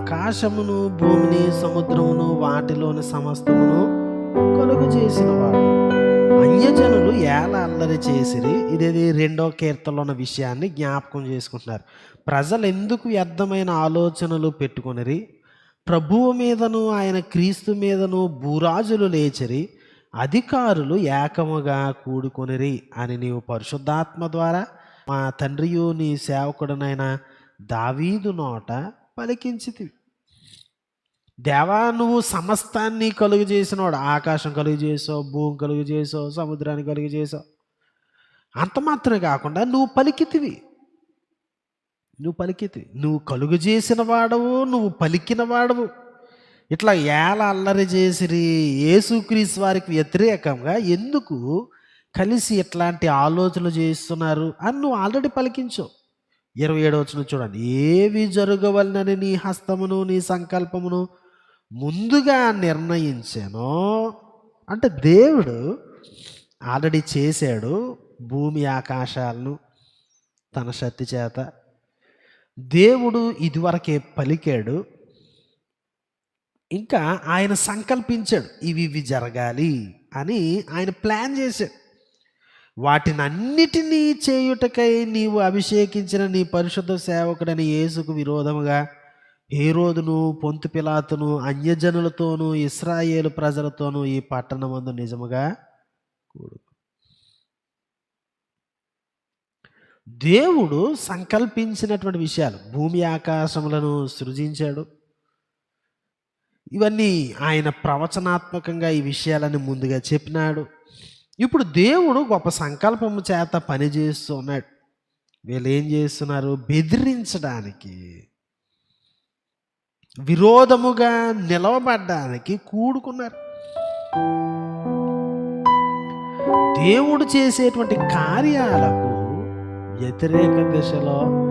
ఆకాశమును భూమిని సముద్రమును వాటిలోని సమస్తమును కొనుగు చేసిన వాడు అన్యజనులు ఏల అల్లరి చేసిరి. ఇదేది రెండో కీర్తనలో ఉన్న విషయాన్ని జ్ఞాపకం చేసుకుంటున్నారు. ప్రజలు ఎందుకు వ్యర్థమైన ఆలోచనలు పెట్టుకొనిరి? ప్రభువు మీదను ఆయన క్రీస్తు మీదను భూరాజులు లేచిరి. అధికారులు ఏకముగా కూడుకొనిరి అని నీవు పరిశుద్ధాత్మ ద్వారా మా తండ్రియు నీ సేవకుడనైన దావీదు నోట పలికించితివి దేవా నువ్వు సమస్తాన్ని కలుగు చేసినవాడు ఆకాశం కలుగు చేసావు భూమి కలుగు చేసావు సముద్రాన్ని కలుగు చేసావు. అంత మాత్రమే కాకుండా నువ్వు పలికితివి. నువ్వు పలికితివి. నువ్వు కలుగు చేసిన వాడవు నువ్వు పలికిన వాడవు. ఇట్లా ఏల అల్లరి చేసిరి యేసుక్రీస్తు వారికి వ్యతిరేకంగా ఎందుకు కలిసి ఇట్లాంటి ఆలోచనలు చేస్తున్నారు అని నువ్వు ఆల్రెడీ పలికించావు. ఇరవై ఏడవ వచ్చిన చూడండి. ఏవి జరగవలనని నీ హస్తమును నీ సంకల్పమును ముందుగా నిర్ణయించానో అంటే దేవుడు ఆల్రెడీ చేశాడు భూమి ఆకాశాలను తన శక్తి చేత. దేవుడు ఇదివరకే పలికాడు. ఇంకా ఆయన సంకల్పించాడు ఇవి ఇవి జరగాలి అని ఆయన ప్లాన్ చేశాడు. వాటిని అన్నిటినీ చేయుటకై నీవు అభిషేకించిన నీ పరిశుద్ధ సేవకుడని యేసుకు విరోధముగా హేరోదును పొంతు పిలాతును అన్యజనులతోనూ ఇస్రాయేలు ప్రజలతోనూ ఈ పట్టణమందు నిజముగా కూడు దేవుడు సంకల్పించినటువంటి విషయాలు భూమి ఆకాశములను సృజించాడు. ఇవన్నీ ఆయన ప్రవచనాత్మకంగా ఈ విషయాలని ముందుగా చెప్పినాడు. ఇప్పుడు దేవుడు గొప్ప సంకల్పము చేత పనిచేస్తున్నాడు వీళ్ళు ఏం చేస్తున్నారు? బెదిరించడానికి విరోధముగా నిలవబడ్డానికి కూడుకున్నారు. దేవుడు చేసేటువంటి కార్యాలకు వ్యతిరేక దిశలో